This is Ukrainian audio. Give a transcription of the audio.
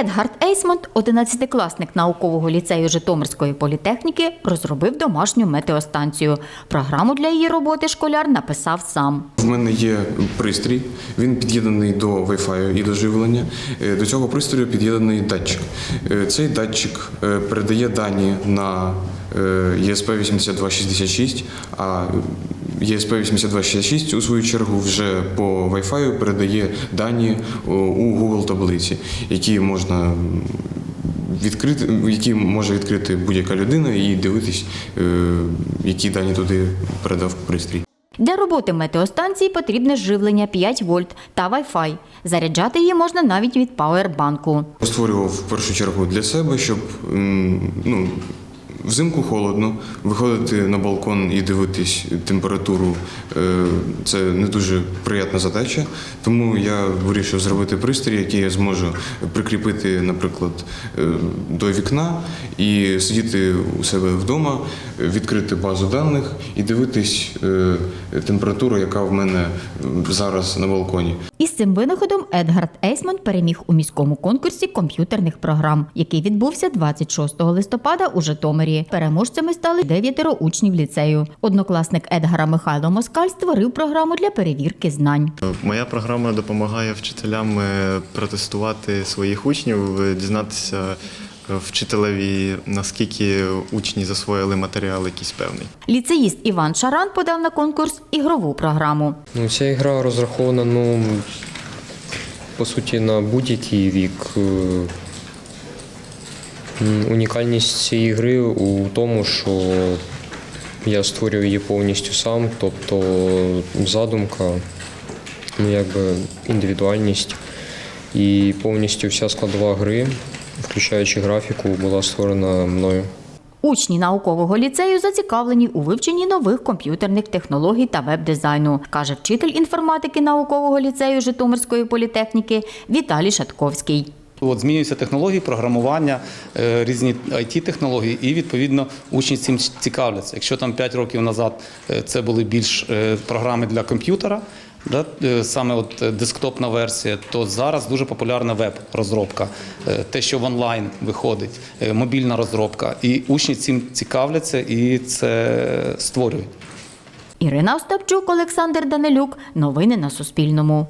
Едгард Ейсмонт, 11-класник наукового ліцею Житомирської політехніки, розробив домашню метеостанцію. Програму для її роботи школяр написав сам. В мене є пристрій, він під'єднаний до Wi-Fi і до живлення. Е, До цього пристрою під'єднаний датчик. Е, Цей датчик е, передає дані на е, ESP8266, а ESP8266 у свою чергу вже по Wi-Fi передає дані у Google таблиці, які можна відкрити, які може відкрити будь-яка людина і дивитись, е, які дані туди передав пристрій. Для роботи метеостанції потрібне живлення 5 вольт та Wi-Fi. Заряджати її можна навіть від пауербанку. Створював в першу чергу для себе, щоб ну, взимку холодно, виходити на балкон і дивитись температуру е, це не дуже приємна задача. Тому я вирішив зробити пристрій, який я зможу прикріпити, наприклад, е, до вікна і сидіти у себе вдома, відкрити базу даних і дивитись е, температуру, яка в мене зараз на балконі. Із цим винаходом Едгард Ейсмонт переміг у міському конкурсі комп'ютерних програм, який відбувся 26 листопада у Житомирі. Переможцями стали дев'ятеро учнів ліцею. Однокласник Едгара Михайло Москаль створив програму для перевірки знань. Моя програма допомагає вчителям е, протестувати своїх учнів, е, дізнатися е, вчителеві, наскільки учні засвоїли матеріал якийсь певний. Ліцеїст Іван Шаран подав на конкурс ігрову програму. Ну, ця гра розрахована, ну, по суті, на будь-який вік. Унікальність цієї гри у тому, що я створюю її повністю сам, тобто задумка, ну, якби індивідуальність і повністю вся складова гри, включаючи графіку, була створена мною. Учні наукового ліцею зацікавлені у вивченні нових комп'ютерних технологій та веб-дизайну, каже вчитель інформатики наукового ліцею Житомирської політехніки Віталій Шатковський. От змінюються технології, програмування, е, різні it технології і відповідно учні цим цікавляться. Якщо там 5 років назад е, це були більш е, програми для комп'ютера, да, саме от десктопна версія, то зараз дуже популярна веб-розробка, те, що в онлайн виходить, мобільна розробка. І учні цим цікавляться і це створюють. Ірина Остапчук, Олександр Данилюк. Новини на Суспільному.